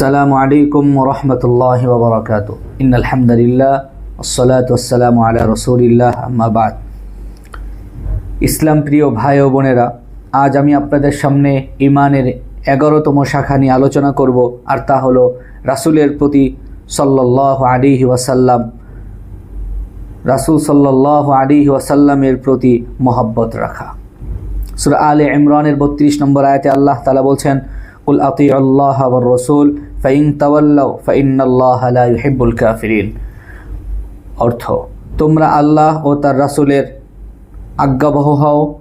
السلام عليكم ورحمة الله وبركاته إن الحمد لله والصلاة والسلام على رسول الله أما بعد ইসলাম প্রিয় ভাই ও বোনেরা আজ আমি আপনাদের সামনে ইমানের এগারোতম শাখা নিয়ে আলোচনা করব আর তা হলো রাসুলের প্রতি সাল্লাহ আলিহি ওয়াসাল্লাম রাসুল সাল্লাহ আলিহি ওয়াসাল্লামের প্রতি মহব্বত রাখা সুরা আলে ইমরানের বত্রিশ নম্বর আয়াতে আল্লাহ তালা বলছেন কুল আতি আল্লাহ আবার রসুল ফাইন তাওয়াল্লাও ফাইনাল্লাহ লা ইউহিব্বুল কাফিরিন। অর্থ, তোমরা আল্লাহ ও তার রাসূলের আজ্ঞাবহ হও।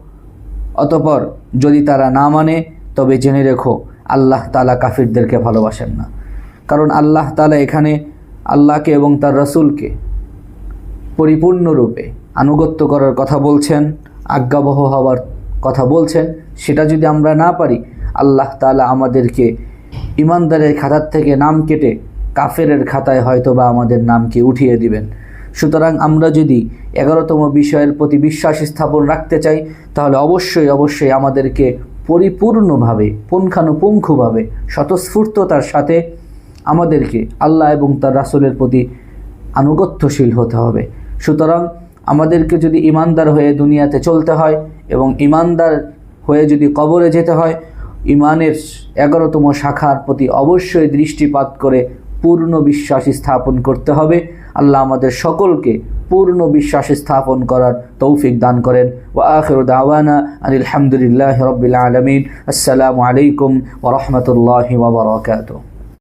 অতপর, যদি তারা না মানে তবে জেনে রেখো, আল্লাহ তালা কাফিরদেরকে ভালোবাসেন না। কারণ আল্লাহ তালা এখানে আল্লাহকে এবং তার রসুলকে পরিপূর্ণরূপে আনুগত্য করার কথা বলছেন, আজ্ঞাবহ হওয়ার কথা বলছেন। সেটা যদি আমরা না পারি, আল্লাহ তালা আমাদেরকে ইমানদারের খাতার থেকে নাম কেটে কাফেরের খাতায় হয়তো বা আমাদের নামকে উঠিয়ে দিবেন। সুতরাং আমরা যদি এগারোতম বিষয়ের প্রতি বিশ্বাস স্থাপন রাখতে চাই, তাহলে অবশ্যই অবশ্যই আমাদেরকে পরিপূর্ণভাবে, পুঙ্খানুপুঙ্খভাবে, স্বতঃস্ফূর্ততার সাথে আমাদেরকে আল্লাহ এবং তার রাসূলের প্রতি আনুগত্যশীল হতে হবে। সুতরাং আমাদেরকে যদি ইমানদার হয়ে দুনিয়াতে চলতে হয় এবং ইমানদার হয়ে যদি কবরে যেতে হয় ইমানের এগারোতম শাখার প্রতি অবশ্যই দৃষ্টিপাত করে পূর্ণ বিশ্বাস স্থাপন করতে হবে। আল্লাহ আমাদের সকলকে পূর্ণ বিশ্বাস স্থাপন করার তৌফিক দান করেন। ও আখির দাওয়ানা আলহামদুলিল্লাহ হামদুলিল্লাহ রবিল আলমিন। আসসালামু আলাইকুম ওরহমতুল্লাহ ওবরাকাতুহ